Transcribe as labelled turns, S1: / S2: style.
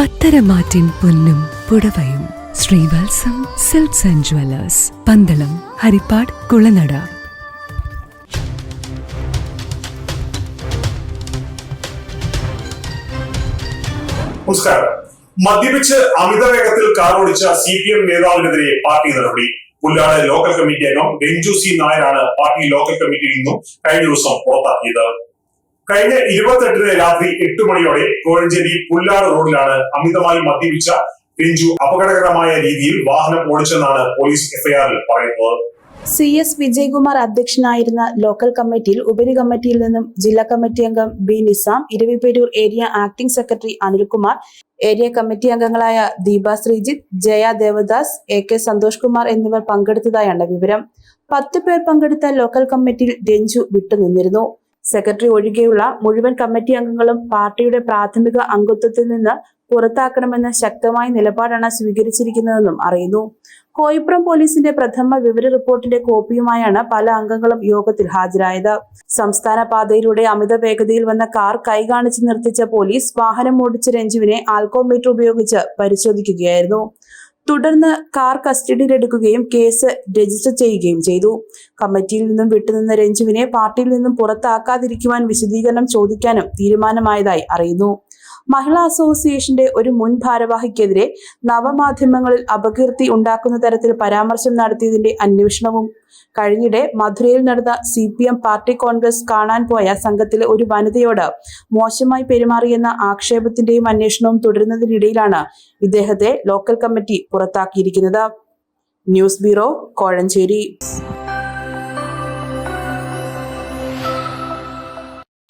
S1: പത്തരമാറ്റിൻ പൊന്നും പുടവയും. Sreevatsam silks and jewellers. Pandalam Haripad Kulanada.
S2: മദ്യപിച്ച് അമിത വേഗത്തിൽ കാർ ഓടിച്ച സി പി എം നേതാവിനെതിരെ പാർട്ടി നടപടി. പുല്ലാട് ലോക്കൽ കമ്മിറ്റി അംഗം രഞ്ജു സി നായരാണ് പാർട്ടി ലോക്കൽ കമ്മിറ്റിയിൽ നിന്നും കഴിഞ്ഞ ദിവസം പുറത്താക്കിയത്. കഴിഞ്ഞ ഇരുപത്തെട്ടിന് രാത്രി എട്ട് മണിയോടെ കോഴഞ്ചേരി പുല്ലാട് റോഡിലാണ് അമിതമായി മദ്യപിച്ച രഞ്ജു അപകടകരമായ രീതിയിൽ വാഹനം ഓടിച്ചെന്നാണ് പോലീസ് എഫ്ഐആറിൽ പറയുന്നത്.
S3: സി എസ് വിജയകുമാർ അധ്യക്ഷനായിരുന്ന ലോക്കൽ കമ്മിറ്റിയിൽ ഉപരി കമ്മിറ്റിയിൽ നിന്നും ജില്ലാ കമ്മിറ്റി അംഗം B Nizam Eraviperoor area acting secretary Anilkumar area committee അംഗങ്ങളായ ദീപ ശ്രീജിത്ത് ജയ ദേവദാസ് എ കെ സന്തോഷ് കുമാർ എന്നിവർ പങ്കെടുത്തതായാണ് വിവരം. പത്ത് പേർ പങ്കെടുത്ത ലോക്കൽ കമ്മിറ്റിയിൽ രഞ്ജു വിട്ടുനിന്നിരുന്നു. സെക്രട്ടറി ഒഴികെയുള്ള മുഴുവൻ കമ്മിറ്റി അംഗങ്ങളും പാർട്ടിയുടെ പ്രാഥമിക അംഗത്വത്തിൽ നിന്ന് പുറത്താക്കണമെന്ന ശക്തമായ നിലപാടാണ് സ്വീകരിച്ചിരിക്കുന്നതെന്നും അറിയുന്നു. കോയിപ്പുറം പോലീസിന്റെ പ്രഥമ വിവര റിപ്പോർട്ടിന്റെ കോപ്പിയുമായാണ് പല അംഗങ്ങളും യോഗത്തിൽ ഹാജരായത്. സംസ്ഥാന പാതയിലൂടെ അമിത വേഗതയിൽ വന്ന കാർ കൈകാണിച്ച് നിർത്തിച്ച പോലീസ് വാഹനം ഓടിച്ച രഞ്ജുവിനെ ആൽക്കോമീറ്റർ ഉപയോഗിച്ച് പരിശോധിക്കുകയായിരുന്നു. തുടർന്ന് കാർ കസ്റ്റഡിയിലെടുക്കുകയും കേസ് രജിസ്റ്റർ ചെയ്യുകയും ചെയ്തു. കമ്മിറ്റിയിൽ നിന്നും വിട്ടുനിന്ന രഞ്ജുവിനെ പാർട്ടിയിൽ നിന്നും പുറത്താക്കാതിരിക്കുവാൻ വിശദീകരണം ചോദിക്കാനും തീരുമാനമായതായി അറിയുന്നു. മഹിളാ അസോസിയേഷന്റെ ഒരു മുൻ ഭാരവാഹിക്കെതിരെ നവമാധ്യമങ്ങളിൽ അപകീർത്തി ഉണ്ടാക്കുന്ന തരത്തിൽ പരാമർശം നടത്തിയതിന്റെ അന്വേഷണവും കഴിഞ്ഞിടെ മധുരയിൽ നടന്ന C P M party congress കാണാൻ പോയ സംഘത്തിലെ ഒരു വനിതയോട് മോശമായി പെരുമാറിയെന്ന ആക്ഷേപത്തിന്റെയും അന്വേഷണവും തുടരുന്നതിനിടയിലാണ് ഇദ്ദേഹത്തെ local committee പുറത്താക്കിയിരിക്കുന്നത്. News bureau Kozhencherry.